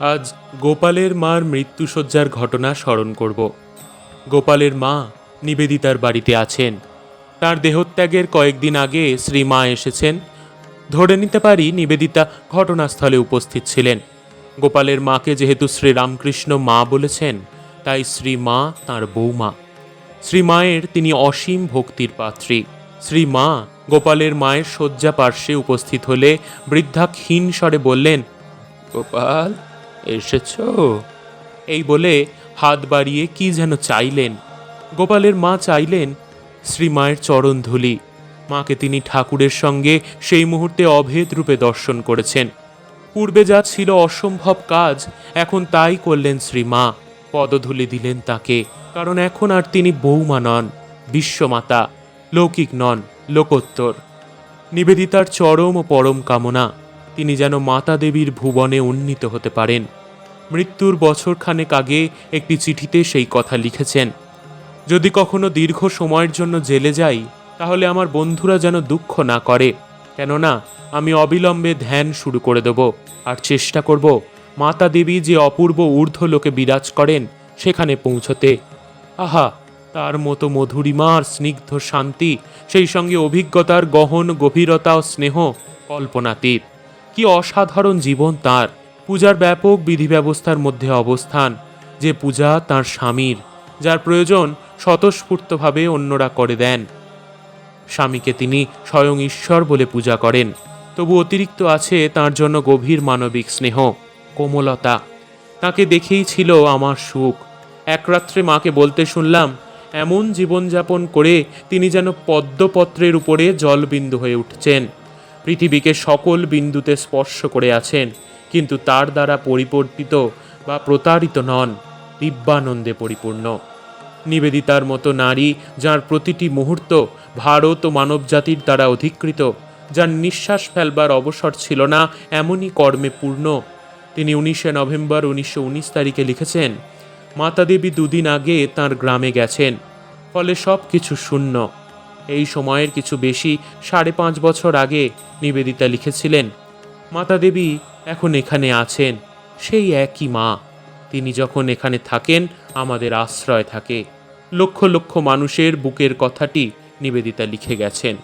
আজ গোপালের মার মৃত্যুসজ্জার ঘটনা স্মরণ করব। গোপালের মা নিবেদিতার বাড়িতে আছেন। তার দেহত্যাগের কয়েকদিন আগে শ্রী মা এসেছেন। ধরে নিতে পারি নিবেদিতা ঘটনাস্থলে উপস্থিত ছিলেন। গোপালের মাকে যেহেতু শ্রীরামকৃষ্ণ মা বলেছেন, তাই শ্রী মা তাঁর বৌমা। শ্রী মায়ের তিনি অসীম ভক্তির পাত্রী। শ্রী মা গোপালের মায়ের শয্যা পার্শ্বে উপস্থিত হলে বৃদ্ধা ক্ষীণ স্বরে বললেন, গোপাল এসেছ? এই বলে হাত বাড়িয়ে কি যেন চাইলেন। গোপালের মা চাইলেন শ্রী মায়ের চরণ ধুলি মাকে তিনি ঠাকুরের সঙ্গে সেই মুহূর্তে অভেদ রূপে দর্শন করেছেন। পূর্বে যা ছিল অসম্ভব কাজ, এখন তাই করলেন শ্রী মা পদধূলি দিলেন তাকে, কারণ এখন আর তিনি বৌমা নন, বিশ্বমাতা, লৌকিক নন, লোকোত্তর। নিবেদিতার চরম ও পরম কামনা, তিনি যেন মাতা দেবীর ভুবনে উন্নীত হতে পারেন। মৃত্যুর বছরখানেক আগে একটি চিঠিতে সেই কথা লিখেছেন, যদি কখনো দীর্ঘ সময়ের জন্য জেলে যাই, তাহলে আমার বন্ধুরা যেন দুঃখ না করে। কেননা, আমি অবিলম্বে ধ্যান শুরু করে দেব আর চেষ্টা করব মাতা দেবী যে অপূর্ব ঊর্ধ্ব লোকে বিরাজ করেন সেখানে পৌঁছতে। আহা, তার মতো মধুরিমা আর স্নিগ্ধ শান্তি, সেই সঙ্গে অভিজ্ঞতার গহন, গভীরতা ও স্নেহ কল্পনাতীত। কি অসাধারণ জীবন তার! পূজার ব্যাপক বিধি ব্যবস্থার মধ্যে অবস্থান, যে পূজা তার স্বামীর, যার প্রয়োজন স্বতঃস্ফূর্তভাবে অন্যরা করে দেন। স্বামীকে তিনি স্বয়ং ঈশ্বর বলে পূজা করেন। তবু অতিরিক্ত আছে তার জন্য গভীর মানবিক স্নেহ, কোমলতা। তাকে দেখেই ছিল আমার সুখ। এক রাত্রে মাকে বলতে শুনলাম, এমন জীবনযাপন করে তিনি যেন পদ্মপত্রের উপরে জলবিন্দু হয়ে উঠছেন। পৃথিবীকে সকল বিন্দুতে স্পর্শ করে আছেন। কিন্তু তার দ্বারা পরিবর্তিত বা প্রতারিত নন, দিব্যানন্দে পরিপূর্ণ। নিবেদিতার মতো নারী যার প্রতিটি মুহূর্ত ভারত ও মানবজাতির দ্বারা অধিকৃত, যার নিঃশ্বাস ফেলবার অবসর ছিল না এমনই কর্মে পূর্ণ। তিনি উনিশে নভেম্বর উনিশশো উনিশ তারিখে লিখেছেন, মাতা দেবী দুদিন আগে তার গ্রামে গেছেন, ফলে সব কিছু শূন্য। এই সময়ের কিছু বেশি, সাড়ে পাঁচ বছর আগে নিবেদিতা লিখেছিলেন মাতা দেবী এখন এখানে আছেন, সেই একই মা। তিনি যখন এখানে থাকেন, আমাদের আশ্রয় থাকে। লক্ষ লক্ষ মানুষের বুকের কথাটি নিবেদিতা লিখে গেছেন।